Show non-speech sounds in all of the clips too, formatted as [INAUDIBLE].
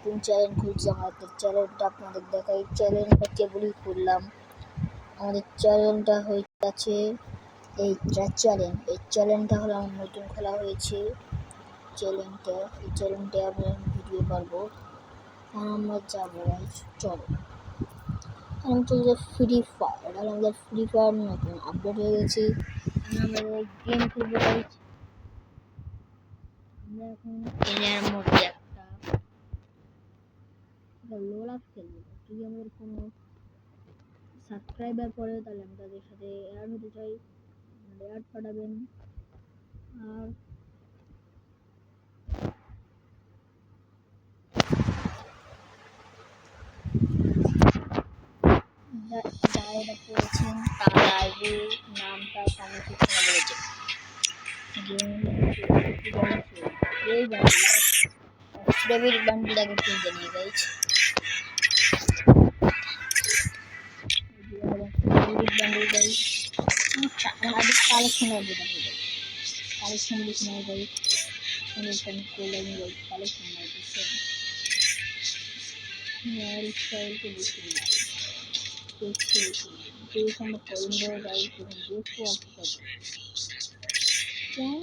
নতুন চ্যানেল খুলছি আমাদের চ্যানেলটা আপনাদের দেখাই। চ্যানেলটা কেবলই খুললাম আমাদের চ্যানেলটা হয়ে গেছে এই চ্যানেল এই চ্যানেলটা হলো আমার নতুন খোলা হয়েছে। চ্যানেলটা এই চ্যানেলটা আমরা ভিডিও পারব আমরা যাব চলো। আমি চলছে ফ্রি ফায়ার এটা আমাদের ফ্রি ফায়ার নতুন আপডেট হয়ে গেছে। আমরা গেম খেলব। আমরা এখন মধ্যে একটা লোলা খেলব যদি আমাদের কোনো সাবস্ক্রাইবার করে তাহলে আমি তাদের সাথে অ্যাড হতে চাই। অ্যাড পাঠাবেন। আর যারা এটা তারা নামটা বলেছেন এই বান্ডিল ডেবিট বান্ডিল আগে কিনতে নিয়ে গেছি ডেবিট বান্ডিল গাই আগে কালেকশন আছে দেখো কালেকশন লিখে নেওয়া যাই কালেকশন করলে আমি যাই কালেকশন আছে হেয়ার স্টাইলকে লিখে নেওয়া দেখতে যে আমরা কলম্বো গাই তখন দেখতে আসতে কেন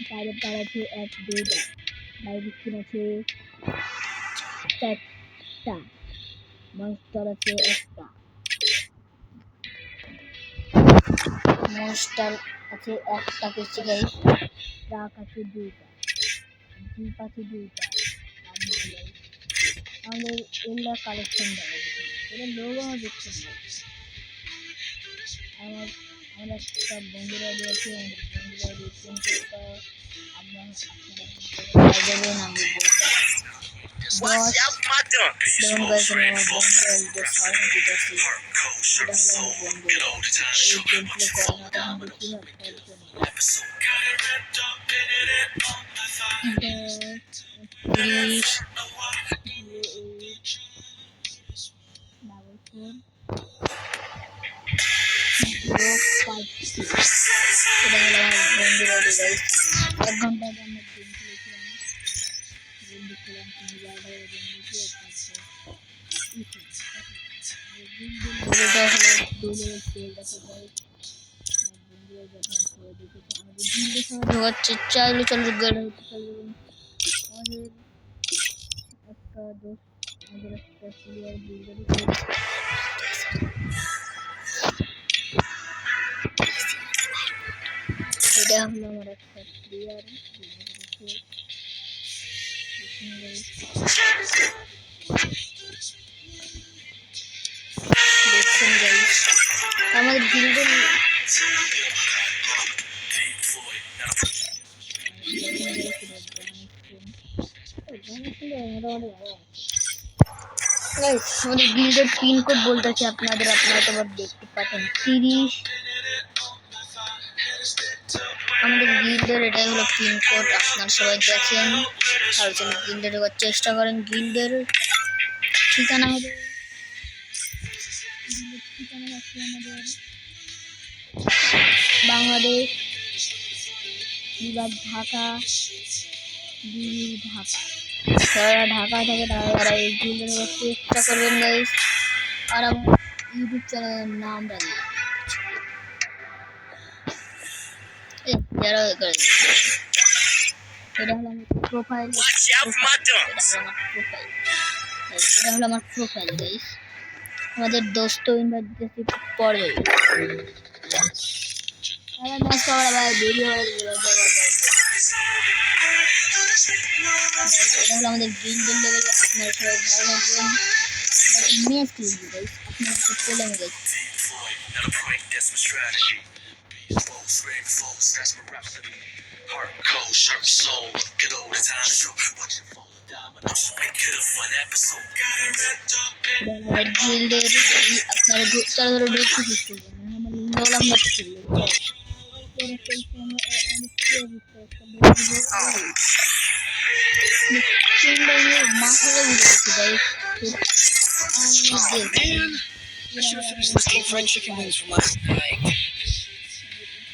কারের কার আছে এক দুইটা বাইক স্কিন আছে চারটা। মনস্টার আছে একটা। মনস্টার আছে একটা কিছু গাই ট্রাক আছে দুইটা। জিপ আছে দুইটা। আমাদের এগুলা কালেকশন দেওয়া এটা লোক আমার দেখতে আমার আমরা সব বন্ধুরা দিয়েছি আমাদের বন্ধুরা দিয়েছেন সেটা আমরা আপনারা দেবেন দেখছিলাম তিন জায়গায় গেম দেখে ঢোকাচ্ছে চাইলে চালু গেলে আমাদের একটা দোষ আমাদের একটা প্লেয়ার বিল্ডার এটা হলো আমার একটা প্লেয়ার দেখছেন গাইস আমাদের বিল্ডার আমাদের গিল্ডের পিন কোড বলতেছি, আপনাদের, আপনারা তো দেখতে পাচ্ছেন। তিরিশ আমাদের গিল্ডের এটাই হলো পিন কোড আপনারা সবাই দেখেন। আর যদি গিল্ডের ঢোকার চেষ্টা করেন। গিল্ডের ঠিকানা হবে ঠিকানা আমাদের বাংলাদেশ বিভাগ ঢাকা বিবি ঢাকা। যারা ঢাকা থাকে তারা এই গিল্ডের চেষ্টা করবেন আর আমার ইউটিউব চ্যানেলের নাম জানি যারা করে [LAUGHS] এটা হলো আমার প্রোফাইল এটা. হলো আমার প্রোফাইল গাইস আমাদের দোস্ত ইনভাইট দিতেছি পরে। আরে ম্যাচ করা ভাই ভিডিও এটা হলো আমাদের গিল্ডের লেভেল আপনারা সবাই ভালো থাকবেন। ম্যাচ খেলবি গাইস আপনার সাথে চলে আমি Guys Floyd. Now the prank, that's my strategy. Being bold, screaming folks, that's my rhapsody. Heart cold, sharp soul. Get all the time, show what you Make it a fun episode. Got it wrapped up in গিল্ডের আপনারা ঢু- তারা ধরো ঢুকতে শিখতে পারেন আমার লোল আমরা ছিল মাথাটা উঠেছে ভাই Man, I should have finished those deep fried chicken wings from last night.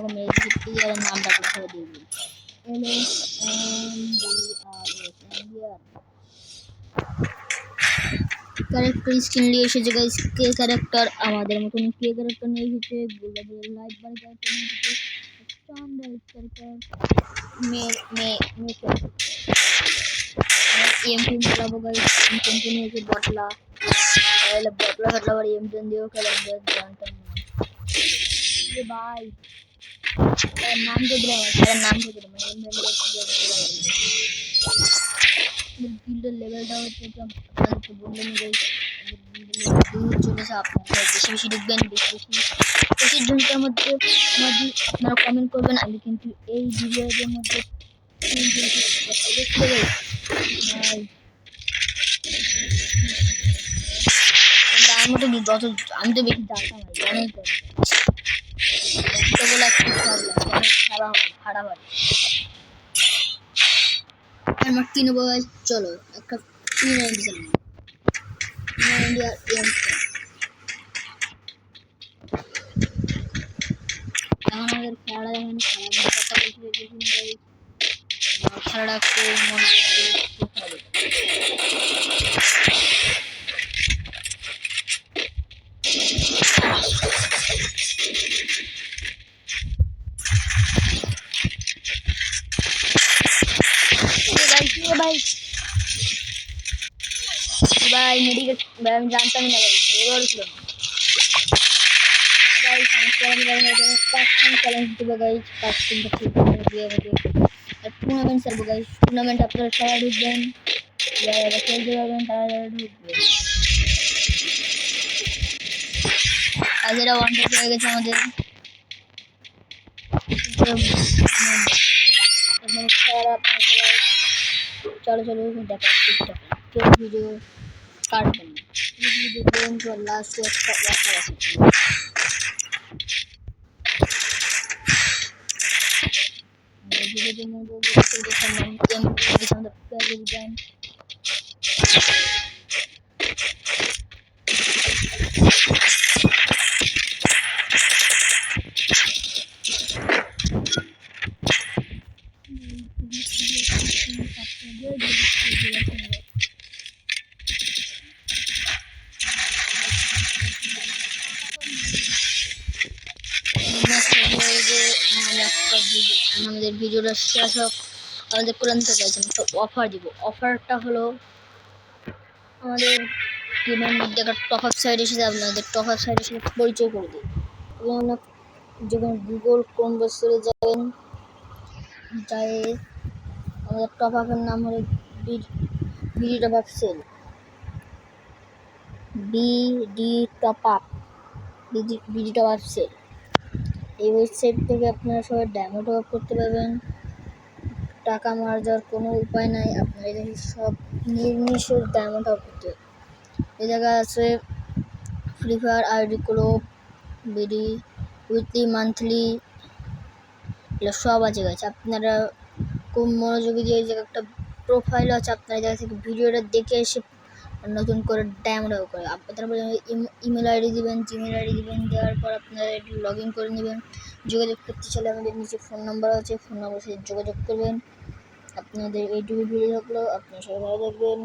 আমরা এই রকম মেজিক প্লেয়ারের নামটা কোথাও দিয়ে দিই L S M D R S এন্ডিয়ার character screen নিয়ে এসেছে গাইস কে ক্যারেক্টার আমাদের মতন কে ক্যারেক্টার নিয়ে এসেছে গোলাপের লাইট বার ক্যারেক্টার নিয়ে এসেছে স্ট্যান্ডার্ড ক্যারেক্টার মে মে মে এমপি চালাবো গাইস এমপি নিয়েছে বটলা তাহলে বটলা ফাটলা আবার এমপি দিয়েও খেলা জানতাম না এ ভাই তার তো তার নাম তো লেভেলটা হচ্ছে তো আপনাদেরকে বললাম যে দূর চলেছে আপনারা বেশি বেশি ঢুকবেন মধ্যে আপনারা কমেন্ট করবেন আমি কিন্তু এই ভিডিওর মধ্যে আমার মতো যত আমি তো বেশি ডাকা নাই জানেই তো বলে খারাপ খারাপ হবে আমার কিনে চলো একটা কিনে দিলাম ইন্ডিয়ার এম আমাদের কথা বলছি খেলাটা একটু মনে করতে ভাই কি রে ভাই এ ভাই মেডিকেট ভাই আমি জানতামই না ভাই ওর ছিল না গাইস আমি চ্যালেঞ্জ বানাবো কাস্টম চ্যালেঞ্জ দেবো গাইস কাস্টমটা ঠিক করে দিয়ে হবে আর টুর্নামেন্ট খেলব গাইস টুর্নামেন্ট আপনারা সবাই ঢুকবেন যারা যারা খেলতে পারবেন তারা যারা ঢুকবে আজ এরা ওয়ান টাইপ হয়ে গেছে আমাদের আপনারা খেলা আপনারা সবাই চলো চলো দেখা কেউ ভিডিও কাটবেন ভিডিও দেখবেন লাস্ট একটা একটা আছে। ভিডিওর মধ্যে দেখতে ভিডিওটা শেষ হোক। আমাদের পর্যন্ত গেছেন তো অফার দিব। অফারটা হলো আমাদের গেমের মধ্যে একটা টপ আপ সাইড এসেছে আপনাদের টপ আপ সাইডের সাথে পরিচয় করে দিই। যেমন যখন গুগল ক্রোম ব্রাউজারে যাবেন, যাই আমাদের টপ আপের নাম হলো BD top up sell BD top up BD top up sell এই ওয়েবসাইট থেকে আপনারা সবাই ড্যামো টপ আপ করতে পারবেন। টাকা মারা যাওয়ার কোনো উপায় নাই, আপনার এই দেখি সব নির্মিষ ডায়মন্ড করতে এই জায়গায় আছে free fire ID club BD weekly monthly এগুলো সব আছে গেছে আপনারা খুব মনোযোগী দিয়ে এই জায়গায় একটা প্রোফাইল আছে, আপনার এই জায়গা থেকে ভিডিওটা দেখে এসে নতুন করে ডাউনলোড করে। আপনারা ইমেল আইডি দিবেন জিমেল আইডি দিবেন, দেওয়ার পর আপনারা একটু লগ ইন করে নেবেন। যোগাযোগ করতে চাইলে আমাদের নিচে ফোন নাম্বার আছে ফোন নাম্বার সাথে যোগাযোগ করবেন। আপনাদের এইটুকু ভিডিও থাকল আপনারা সবাই ভালো থাকবেন।